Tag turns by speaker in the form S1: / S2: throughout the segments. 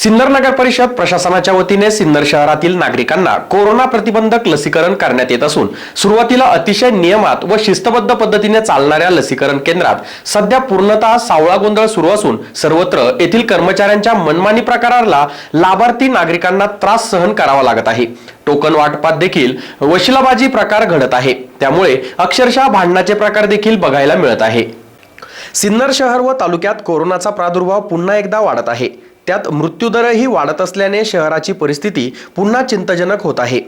S1: सिन्नर नगर परिषद प्रशासनाच्या वतीने सिन्नर शहरातील नागरिकांना कोरोना प्रतिबंधक लसीकरण करण्यात येत असून सुरुवातीला अतिशय नियमात व शिस्तबद्ध पद्धतीने चालणाऱ्या लसीकरण केंद्रात सध्या पूर्णतः सावळा गोंधळ सुरू असून सर्वत्र येथील कर्मचाऱ्यांच्या मनमानी प्रकाराला लाभार्थी नागरिकांना त्रास सहन करावा लागत आहे. टोकन वाटपात देखील वशिलाबाजी प्रकार घडत आहे. त्यामुळे अक्षरशः भांडणाचे प्रकार देखील बघायला मिळत आहे. सिन्नर शहर व तालुक्यात कोरोनाचा प्रादुर्भाव पुन्हा एकदा वाढत आहे. त्यात मृत्यूदरही वाढत असल्याने शहराची परिस्थिती पुन्हा चिंताजनक होत आहे.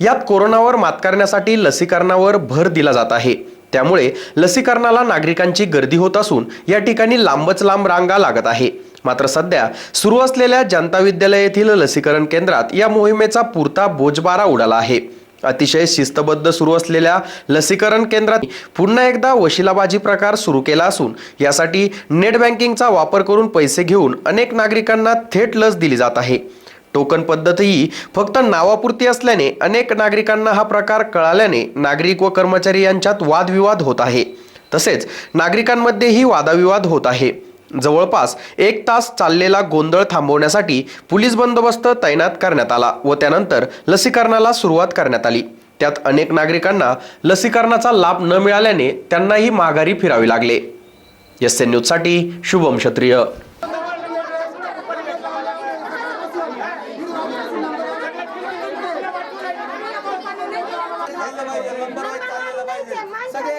S1: यात कोरोनावर मात करण्यासाठी लसीकरणावर भर दिला जात आहे. त्यामुळे लसीकरणाला नागरिकांची गर्दी होत असून या ठिकाणी लांबच लांब रांगा लागत आहे. मात्र सध्या सुरू असलेल्या जनता विद्यालय येथील लसीकरण केंद्रात या मोहिमेचा पुरता बोजबारा उडाला आहे. अतिशय शिस्तबद्ध सुरू असलेल्या लसीकरण केंद्रात पुन्हा एकदा वशिलाबाजी प्रकार सुरू केला असून यासाठी नेट बँकिंगचा वापर करून पैसे घेऊन अनेक नागरिकांना थेट लस दिली जात आहे. टोकन पद्धतही फक्त नावापुरती असल्याने अनेक नागरिकांना हा प्रकार कळाल्याने नागरिक व कर्मचारी यांच्यात वादविवाद होत आहे. तसेच नागरिकांमध्येही वादाविवाद होत आहे. जवळपास एक तास चाललेला गोंधळ थांबवण्यासाठी पोलीस बंदोबस्त तैनात करण्यात आला व त्यानंतर लसीकरणाला सुरुवात करण्यात आली. त्यात अनेक नागरिकांना लसीकरणाचा लाभ न मिळाल्याने त्यांनाही माघारी फिरावे लागले. एस एन न्यूजसाठी शुभम क्षत्रिय.
S2: सगळे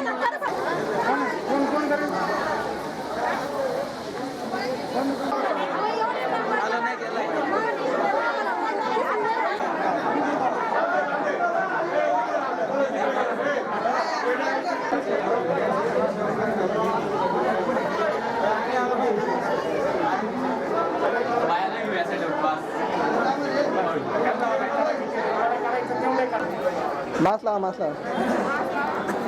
S2: मास्क लावा मास्क लावा